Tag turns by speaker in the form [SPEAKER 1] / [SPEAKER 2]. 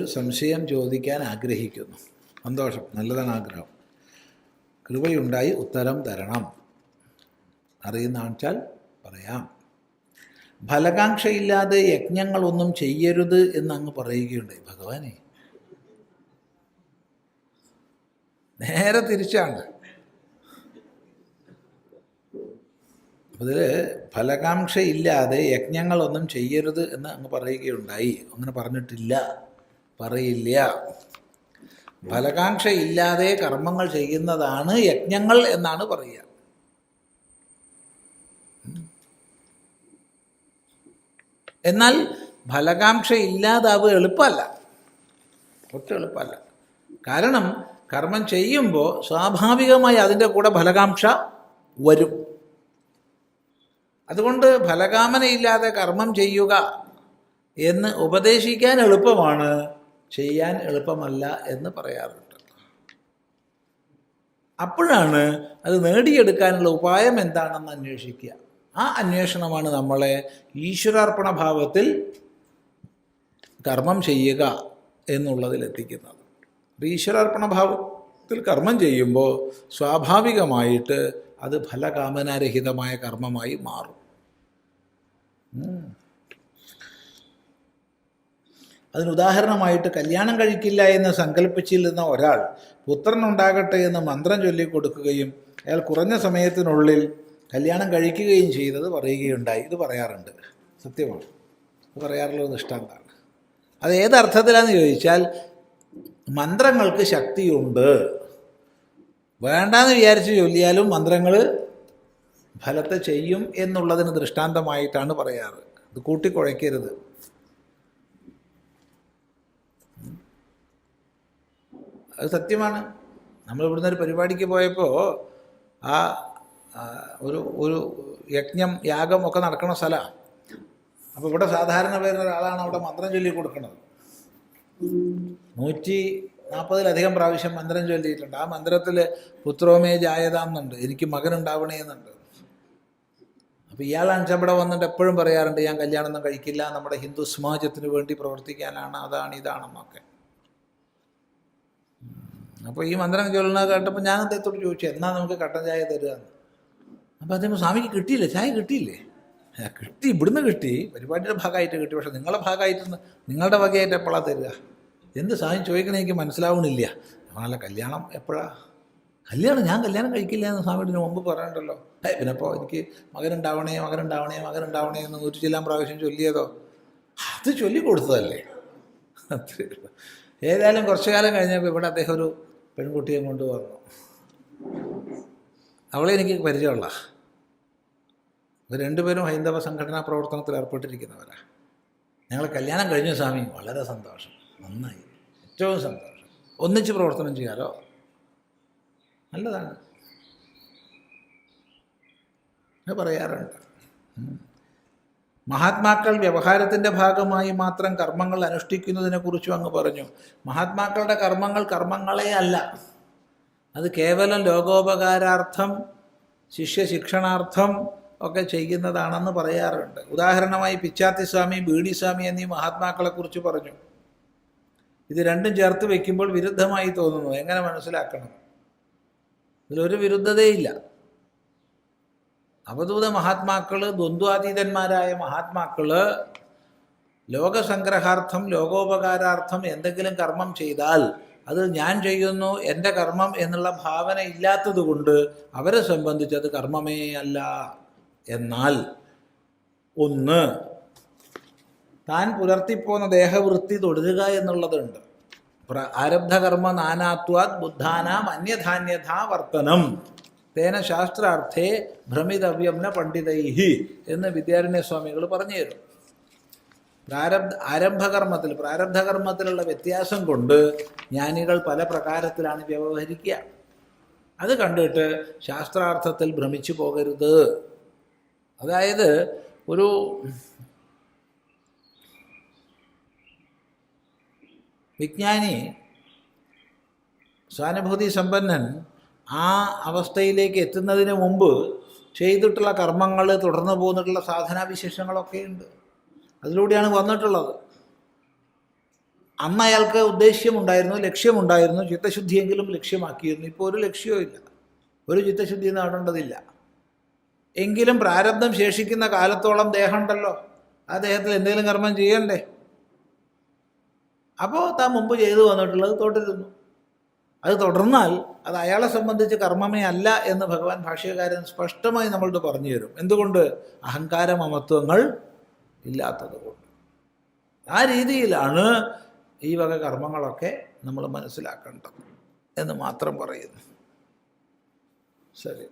[SPEAKER 1] ഒരു സംശയം ചോദിക്കാൻ ആഗ്രഹിക്കുന്നു. സന്തോഷം. നല്ലതാണ് ആഗ്രഹം. കൃപയുണ്ടായി ഉത്തരം തരണം. അറിയുന്ന ആൾച്ചാൽ പറയാം. ഫലകാംക്ഷയില്ലാതെ യജ്ഞങ്ങളൊന്നും ചെയ്യരുത് എന്ന് അങ്ങ് പറയുകയുണ്ടായി. ഭഗവാനെ. നേരെ തിരിച്ചാണ്. അതിൽ ഫലകാംക്ഷയില്ലാതെ യജ്ഞങ്ങളൊന്നും ചെയ്യരുത് എന്ന് അങ്ങ് പറയുകയുണ്ടായി. അങ്ങനെ പറഞ്ഞിട്ടില്ല. പറയില്ല. ഫലകാംക്ഷയില്ലാതെ കർമ്മങ്ങൾ ചെയ്യുന്നതാണ് യജ്ഞങ്ങൾ എന്നാണ് പറയുക. എന്നാൽ ഫലകാംക്ഷ ഇല്ലാതാവുക എളുപ്പമല്ല. ഒട്ടും എളുപ്പമല്ല. കാരണം കർമ്മം ചെയ്യുമ്പോൾ സ്വാഭാവികമായി അതിന്റെ കൂടെ ഫലകാംക്ഷ വരും. അതുകൊണ്ട് ഫലകാമനയില്ലാതെ കർമ്മം ചെയ്യുക എന്ന് ഉപദേശിക്കാൻ എളുപ്പമാണ്. ചെയ്യാൻ എളുപ്പമല്ല എന്ന് പറയാറുണ്ട്. അപ്പോഴാണ് അത് നേടിയെടുക്കാനുള്ള ഉപായം എന്താണെന്ന് അന്വേഷിക്കുക. ആ അന്വേഷണമാണ് നമ്മളെ ഈശ്വരാർപ്പണ ഭാവത്തിൽ കർമ്മം ചെയ്യുക എന്നുള്ളതിൽ എത്തിക്കുന്നത്. ഈശ്വരാർപ്പണ ഭാവത്തിൽ കർമ്മം ചെയ്യുമ്പോൾ സ്വാഭാവികമായിട്ട് അത് ഫലകാമനാരഹിതമായ കർമ്മമായി മാറും. അതിന് ഉദാഹരണമായിട്ട് കല്യാണം കഴിക്കില്ല എന്ന് സങ്കല്പിച്ചിരുന്ന ഒരാൾ പുത്രൻ ഉണ്ടാകട്ടെ എന്ന് മന്ത്രം ചൊല്ലിക്കൊടുക്കുകയും അയാൾ കുറഞ്ഞ സമയത്തിനുള്ളിൽ കല്യാണം കഴിക്കുകയും ചെയ്തത് പറയുകയുണ്ടായി. ഇത് പറയാറുണ്ട്. സത്യമാണ്. ഇത് പറയാറുള്ള ഒരു ദൃഷ്ടാന്താണ് അത് ഏതർത്ഥത്തിലാണെന്ന് ചോദിച്ചാൽ മന്ത്രങ്ങൾക്ക് ശക്തിയുണ്ട്. വേണ്ടാന്ന് വിചാരിച്ച് ചൊല്ലിയാലും മന്ത്രങ്ങൾ ഫലത്തെ ചെയ്യും എന്നുള്ളതിന് ദൃഷ്ടാന്തമായിട്ടാണ് പറയാറ്. ഇത് കൂട്ടിക്കുഴയ്ക്കരുത്. അത് സത്യമാണ്. നമ്മൾ ഇവിടുന്ന് ഒരു പരിപാടിക്ക് പോയപ്പോൾ ആ ഒരു ഒരു യജ്ഞം യാഗം ഒക്കെ നടക്കുന്ന സ്ഥലമാണ് അപ്പോൾ ഇവിടെ സാധാരണ വരുന്ന ഒരാളാണ് അവിടെ മന്ത്രം ചൊല്ലി കൊടുക്കുന്നത് നൂറ്റി നാൽപ്പതിലധികം പ്രാവശ്യം മന്ത്രം ചൊല്ലിയിട്ടുണ്ട്. ആ മന്ത്രത്തിൽ പുത്രോമേ ജായതാം എന്നുണ്ട്. എനിക്ക് മകനുണ്ടാവണേ എന്നുണ്ട്. അപ്പോൾ ഇയാളാണ് ഇവിടെ വന്നിട്ട് എപ്പോഴും പറയാറുണ്ട് ഞാൻ കല്യാണമൊന്നും കഴിക്കില്ല. നമ്മുടെ ഹിന്ദു സമാജത്തിന് വേണ്ടി പ്രവർത്തിക്കാനാണ്. അതാണ് ഇതാണെന്നൊക്കെ. അപ്പോൾ ഈ മന്ത്രം ചൊല്ലുന്നത് കേട്ടപ്പോൾ ഞാൻ അദ്ദേഹത്തോട് ചോദിച്ചു? എന്നാ നമുക്ക് കട്ടൻ ചായ തരിക അപ്പോൾ അദ്ദേഹം സ്വാമിക്ക് കിട്ടിയില്ലേ? ചായ കിട്ടിയില്ലേ? "ആ, കിട്ടി ഇവിടുന്ന് കിട്ടി. പരിപാടിയുടെ ഭാഗമായിട്ട് കിട്ടി. പക്ഷെ നിങ്ങളുടെ ഭാഗമായിട്ട് നിങ്ങളുടെ വകയായിട്ട് എപ്പോഴാണ് തരിക? എന്ത് സാധനം ചോദിക്കണേ എനിക്ക് മനസ്സിലാവണില്ല. നമ്മളല്ല കല്യാണം എപ്പോഴാണ് കല്യാണം? ഞാൻ കല്യാണം കഴിക്കില്ല എന്ന് സ്വാമിയുടെ മുമ്പ് പറയണ്ടല്ലോ ഏ പിന്നെ അപ്പോൾ എനിക്ക് മകനുണ്ടാവണേ മകനുണ്ടാവണേ മകനുണ്ടാവണേ എന്ന് നൂറ്റി ചെല്ലാൻ പ്രാവശ്യം ചൊല്ലിയതോ? അത് ചൊല്ലിക്കൊടുത്തതല്ലേ? ഏതായാലും കുറച്ചു കാലം കഴിഞ്ഞപ്പോൾ ഇവിടെ അദ്ദേഹം ഒരു പെൺകുട്ടിയെ കൊണ്ടുവന്നു അവളെ എനിക്ക് പരിചയമുള്ള. രണ്ടുപേരും ഹൈന്ദവ സംഘടനാ പ്രവർത്തനത്തിൽ ഏർപ്പെട്ടിരിക്കുന്നവരാണ് ഞങ്ങൾ കല്യാണം കഴിഞ്ഞ സ്വാമി. വളരെ സന്തോഷം. നന്നായി. ഏറ്റവും സന്തോഷം. ഒന്നിച്ച് പ്രവർത്തനം ചെയ്യാലോ? നല്ലതാണ്. പറയാറുണ്ട്. മഹാത്മാക്കൾ വ്യവഹാരത്തിന്റെ ഭാഗമായി മാത്രം കർമ്മങ്ങൾ അനുഷ്ഠിക്കുന്നതിനെക്കുറിച്ചും അങ്ങ് പറഞ്ഞു. മഹാത്മാക്കളുടെ കർമ്മങ്ങൾ കർമ്മങ്ങളെ അല്ല. അത് കേവലം ലോകോപകാരാർത്ഥം ശിഷ്യ ശിക്ഷണാർത്ഥം ഒക്കെ ചെയ്യുന്നതാണെന്ന് പറയാറുണ്ട്. ഉദാഹരണമായി പിച്ചാത്തി സ്വാമി ബീഡി സ്വാമി എന്നീ മഹാത്മാക്കളെക്കുറിച്ച് പറഞ്ഞു. ഇത് രണ്ടും ചേർത്ത് വയ്ക്കുമ്പോൾ വിരുദ്ധമായി തോന്നുന്നു. എങ്ങനെ മനസ്സിലാക്കണം? ഇതിലൊരു വിരുദ്ധതയില്ല. അവധൂത മഹാത്മാക്കൾ ദ്വന്ദ്വാതീതന്മാരായ മഹാത്മാക്കൾ ലോകസംഗ്രഹാർത്ഥം ലോകോപകാരാർത്ഥം എന്തെങ്കിലും കർമ്മം ചെയ്താൽ അത് ഞാൻ ചെയ്യുന്നു എന്റെ കർമ്മം എന്നുള്ള ഭാവന ഇല്ലാത്തത് കൊണ്ട് അവരെ സംബന്ധിച്ചത് കർമ്മമേ അല്ല എന്നാൽ ഒന്ന് താൻ പുലർത്തിപ്പോന്ന ദേഹവൃത്തി തൊടുക എന്നുള്ളതുണ്ട്. ആരബ്ധകർമ്മ നാനാത്വാത് ബുദ്ധാനാം അന്യധാന്യഥാ വർത്തനം. തേന ശാസ്ത്രാർത്ഥേ ഭ്രമിതവ്യം ന പണ്ഡിതൈഹി എന്ന് വിദ്യാരണ്യ സ്വാമികൾ പറഞ്ഞു തരും. പ്രാരബ്ധ ആരംഭകർമ്മത്തിൽ പ്രാരബ്ധകർമ്മത്തിലുള്ള വ്യത്യാസം കൊണ്ട് ജ്ഞാനികൾ പല പ്രകാരത്തിലാണ് വ്യവഹരിക്കുക. അത് കണ്ടിട്ട് ശാസ്ത്രാർത്ഥത്തിൽ ഭ്രമിച്ചു പോകരുത്. അതായത് ഒരു വിജ്ഞാനി സ്വാനുഭൂതി സമ്പന്നൻ ആ അവസ്ഥയിലേക്ക് എത്തുന്നതിന് മുമ്പ് ചെയ്തിട്ടുള്ള കർമ്മങ്ങൾ തുടർന്നു സാധനാവിശേഷങ്ങളൊക്കെ ഉണ്ട്. അതിലൂടെയാണ് വന്നിട്ടുള്ളത്. അന്ന് അയാൾക്ക് ഉദ്ദേശ്യമുണ്ടായിരുന്നു ലക്ഷ്യമുണ്ടായിരുന്നു ചിത്തശുദ്ധിയെങ്കിലും ലക്ഷ്യമാക്കിയിരുന്നു. ഇപ്പോൾ ഒരു ലക്ഷ്യവും ഇല്ല. ഒരു ചിത്തശുദ്ധി നേടേണ്ടതില്ല എങ്കിലും പ്രാരബ്ധം ശേഷിക്കുന്ന കാലത്തോളം ദേഹമുണ്ടല്ലോ. ആ ദേഹത്തിൽ എന്തെങ്കിലും കർമ്മം ചെയ്യണ്ടേ? അപ്പോൾ താൻ മുമ്പ് ചെയ്തു വന്നിട്ടുള്ളത് തുടരുന്നു അത് തുടർന്നാൽ അത് അയാളെ സംബന്ധിച്ച് കർമ്മമേ അല്ല എന്ന് ഭഗവാൻ ഭാഷ്യകാരൻ സ്പഷ്ടമായി നമ്മളോട് പറഞ്ഞു തരും. എന്തുകൊണ്ട്? അഹങ്കാര മമത്വങ്ങൾ ഇല്ലാത്തത് കൊണ്ട്. ആ രീതിയിലാണ് ഈ വക കർമ്മങ്ങളൊക്കെ നമ്മൾ മനസ്സിലാക്കേണ്ടത് എന്ന് മാത്രം പറയുന്നു. ശരി.